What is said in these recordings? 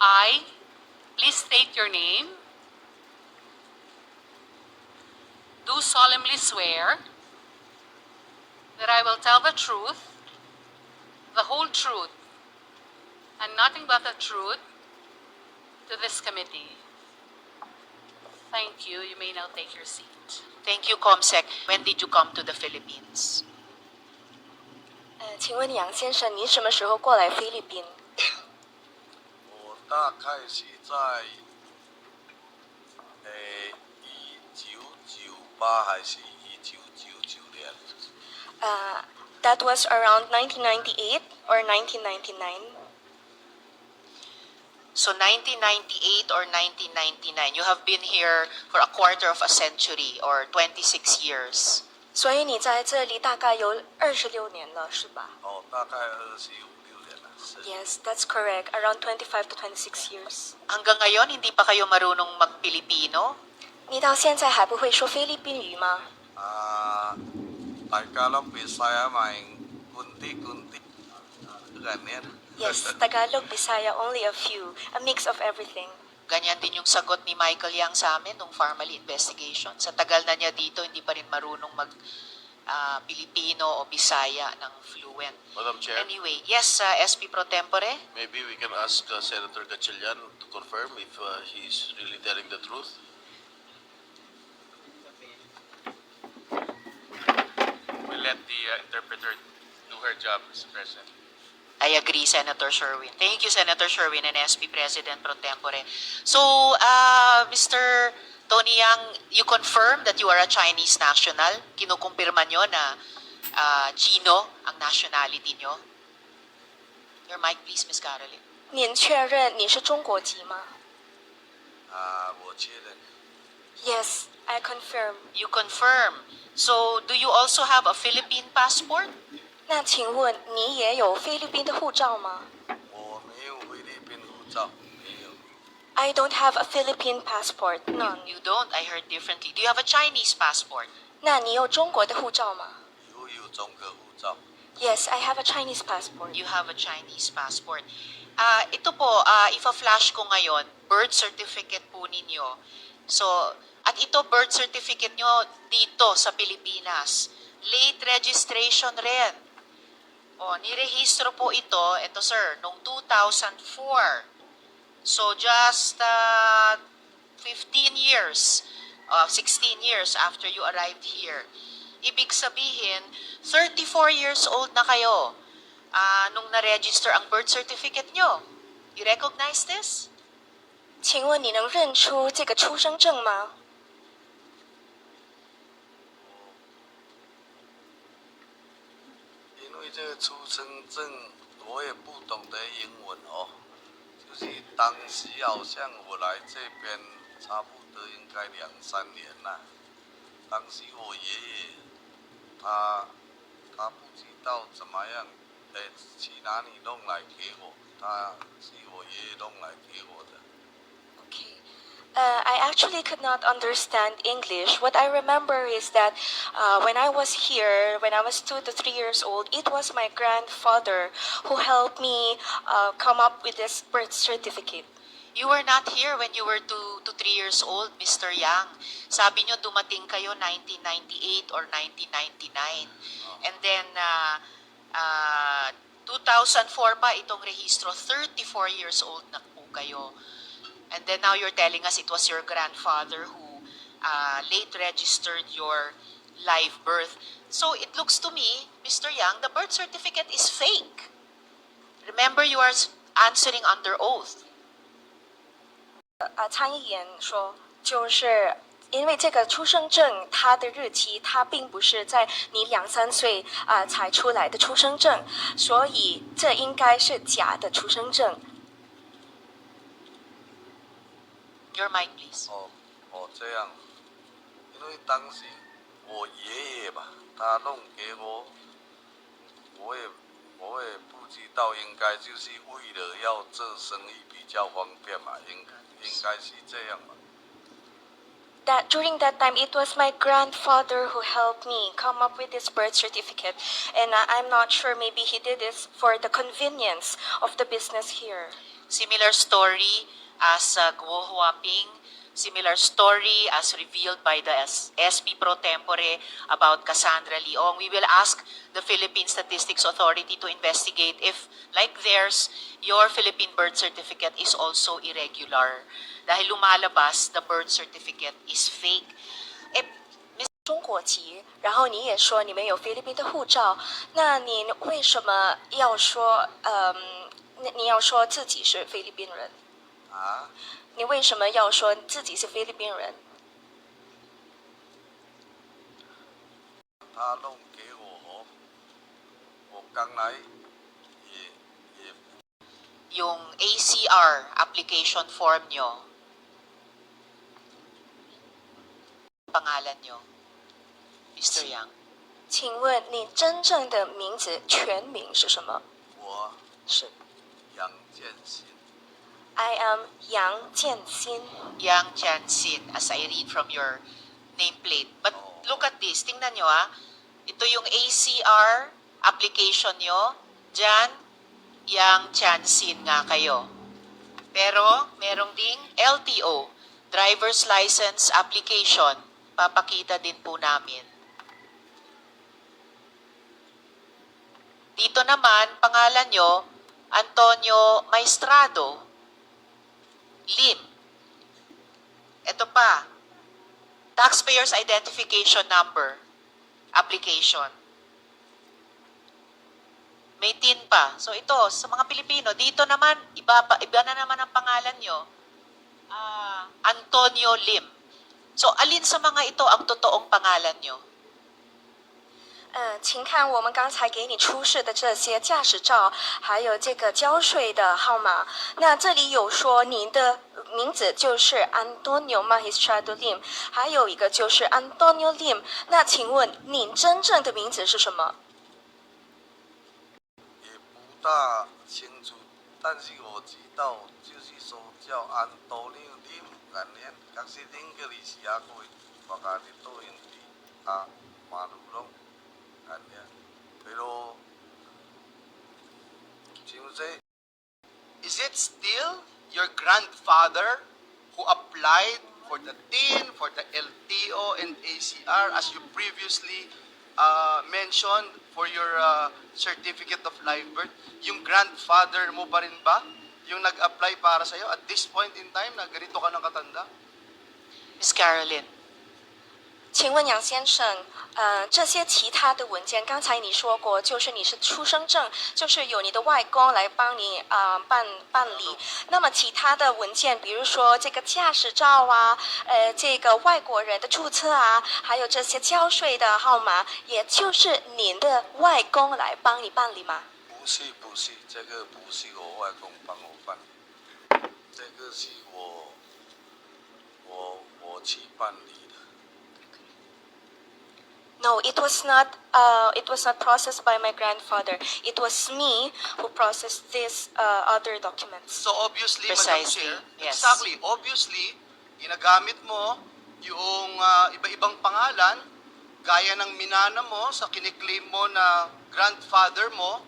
I, please state your name, do solemnly swear that I will tell the truth, the whole truth, and nothing but the truth to this committee. Thank you. You may now take your seat. Thank you, Comsec. When did you come to the Philippines? 呃，请问杨先生，您什么时候过来菲律宾？ 我大概是在诶一九九八还是一九九九年？呃、t h a t was around 1998 or 1999. So 1998 or 1999, you have been here for a quarter of a century or 26 years. 所以你在这里大概有二十六年了，是吧哦，大概二十六。？Yes, that's correct. Around 25 to 26 years. Hanggang ngayon, hindi pa kayo marunong mag-Pilipino? 你到现在还不会说菲律宾语吗？啊，大家都比赛啊，咪 kunti kunti ganyan. Yes, Tagalog, Bisaya, only a few. A mix of everything. Ganyan din yung sagot ni Michael Yang sa amin nung family investigation. Sa tagal na niya dito, hindi pa rin marunong mag ah, Pilipino o Bisaya ng fluent. Madam Chair, Anyway, yes, uh, SP Pro Tempore? maybe we can ask uh, Senator Gatchalian to confirm if uh, he's really telling the truth. We let the uh, interpreter do her job, Mr. President. I agree, Senator Sherwin. Thank you, Senator Sherwin and SP President Pro Tempore. So, uh, Mr. Tony Yang, you confirm that you are a Chinese national? Kinukumpirma nyo na uh, Chino ang nationality nyo? Your mic, please, Miss Caroline. 您确认你是中国籍吗啊，我确认。 ？Yes, I confirm. You confirm. So, do you also have a Philippine passport? 那请问你也有菲律宾的护照吗我没有菲律宾护照，没有。 ？I don't have a Philippine passport. None. You don't. I heard differently. Do you have a Chinese passport? 那你有中国的护照吗有有中国护照。 ？Yes, I have a Chinese passport. You have a Chinese passport. Ah, ito po, ah, ifa-flash ko ngayon, birth certificate po ninyo. So, at ito birth certificate nyo dito sa Pilipinas. Late registration rin. O, nirehistro po ito, ito sir, noong 2004. So, just ah, 15 years, uh, 16 years after you arrived here. Ibig sabihin, 34 years old na kayo ah, nung na-register ang birth certificate nyo. You recognize this? 请问你能认出这个出生证吗？因为这个出生证我也不懂得英文哦，就是 当时好像我来这边差不多应该两三年了。当时我爷爷他他不知道怎么样，哎，去哪里弄来给我，他是我爷爷弄来给我的。Uh, I actually could not understand English. What I remember is that uh, when I was here, when I was two to three years old, it was my grandfather who helped me uh, come up with this birth certificate. You were not here when you were 2 to 3 years old, Mr. Yang. Sabi nyo dumating kayo 1998 or 1999. And then, uh, uh, 2004 pa itong rehistro, 34 years old na po kayo. And then now you're telling us it was your grandfather who uh, late registered your live birth. So it looks to me, Mr. Yang, the birth certificate is fake. Remember, you are s- answering under oath. 呃，参议员说，就是因为这个出生证，它的日期它并不是在你两三岁啊、才出来的出生证，所以这应该是假的出生证。 Your mic, please. 哦哦，这样，因为当时我爷爷吧，他弄给我，我也我也不知道，应该就是为了要做生意比较方便嘛，应应该是这样吧。 that during that time it was my grandfather who helped me come up with this birth certificate and uh, i'm not sure maybe he did this for the convenience of the business here Similar story as uh, Guo Huaping, similar story as revealed by the S- SP pro tempore about Cassandra Leong. We will ask the Philippine Statistics Authority to investigate if, like theirs, your Philippine birth certificate is also irregular. Dahil lumalabas, the birth certificate is fake. Eh, 中国籍，然后你也说你们有菲律宾的护照，那你为什么要说，嗯，你你要说自己是菲律宾人？ 啊！你为什么要说自己是菲律宾人？他弄给我，我刚来。用 A C R application form 吗？你的名字是什么？请问你真正的名字、全名是什么？我，是杨建新。I am Yang Tianxin. Yang Tianxin, as I read from your nameplate. But oh. look at this, tingnan nyo ah. Ito yung ACR application nyo. Diyan, Yang Tianxin nga kayo. Pero, merong ding LTO, Driver's License Application. Papakita din po namin. Dito naman, pangalan nyo, Antonio Maestrado. Lim. Ito pa, Taxpayer's Identification Number application. May TIN pa. So ito, sa mga Pilipino, dito naman, iba, pa, iba na naman ang pangalan nyo. Ah, Antonio Lim. So alin sa mga ito ang totoong pangalan nyo? 嗯，请看我们刚才给你出示的这些驾驶照，还有这个交税的号码。那这里有说您的名字就是 Antonio Magistrado Lim，还有一个就是 Antonio Lim。那请问您真正的名字是什么？也不大清楚，但是我知道就是说叫安多尼林感念，可是林个里是阿贵，我家 kanya. Pero, she Is it still your grandfather who applied for the TIN, for the LTO and ACR as you previously uh, mentioned for your uh, certificate of live birth? Yung grandfather mo pa rin ba? Yung nag-apply para sa'yo at this point in time na ganito ka nang katanda? Miss Carolyn, 请问杨先生，呃，这些其他的文件，刚才你说过，就是你是出生证，就是有你的外公来帮你啊、呃办办理。那么其他的文件，比如说这个驾驶照啊，呃，这个外国人的注册啊，还有这些交税的号码，也就是您的外公来帮你办理吗？不是不是，这个不是我外公帮我办，这个是我我我去办理。No, it was not. Uh, it was not processed by my grandfather. It was me who processed these uh, other documents. So obviously, Madam Precisely, Chair, yes. exactly, obviously, ginagamit mo yung ah, iba-ibang pangalan gaya ng minana mo sa kiniklaim mo na grandfather mo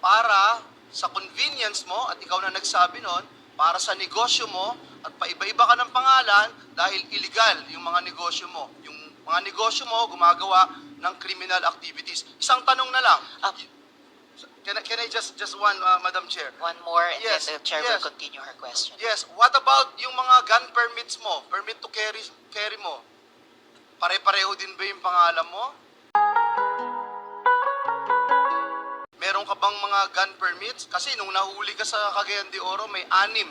para sa convenience mo at ikaw na nagsabi nun, para sa negosyo mo at paiba-iba ka ng pangalan dahil illegal yung mga negosyo mo. Yung mga negosyo mo gumagawa ng criminal activities. Isang tanong na lang. Ah. Can I, can I just just one, uh, Madam Chair? One more and Yes, then the chair yes. will continue her question. Yes, what about yung mga gun permits mo? Permit to carry carry mo? Pare-pareho din ba yung pangalan mo? Meron ka bang mga gun permits? Kasi nung nahuli ka sa Cagayan de Oro, may anim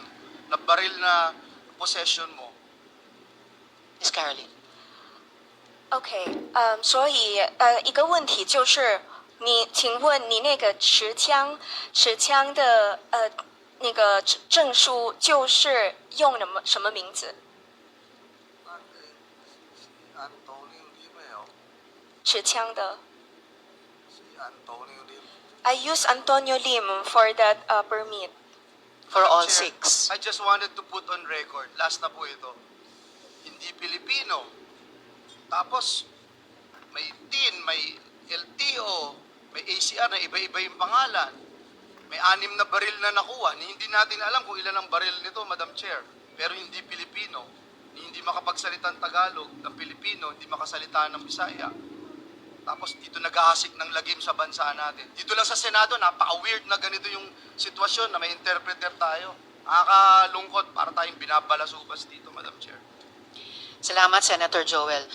na baril na possession mo. Miss Carolyn. OK，嗯，所以呃，一个问题就是，你请问你那个持枪持枪的呃那个证证书就是用什么什么名字？持枪的。，I use Antonio Lim for that uh, permit. For all Chair, six. I just wanted to put on record, last na po ito, hindi Pilipino. Tapos, may TIN, may LTO, may ACR na iba-iba yung pangalan. may anim na baril na nakuha. Hindi natin alam kung ilan ang baril nito, Madam Chair. Pero hindi Pilipino. Hindi makapagsalita ng Tagalog ng Pilipino, hindi makasalita ng Bisaya. Tapos dito naghahasik ng lagim sa bansa natin. Dito lang sa Senado, napaka-weird na ganito yung sitwasyon na may interpreter tayo. Nakakalungkot para tayong binabalasubas dito, Madam Chair. Salamat, Senator Joel.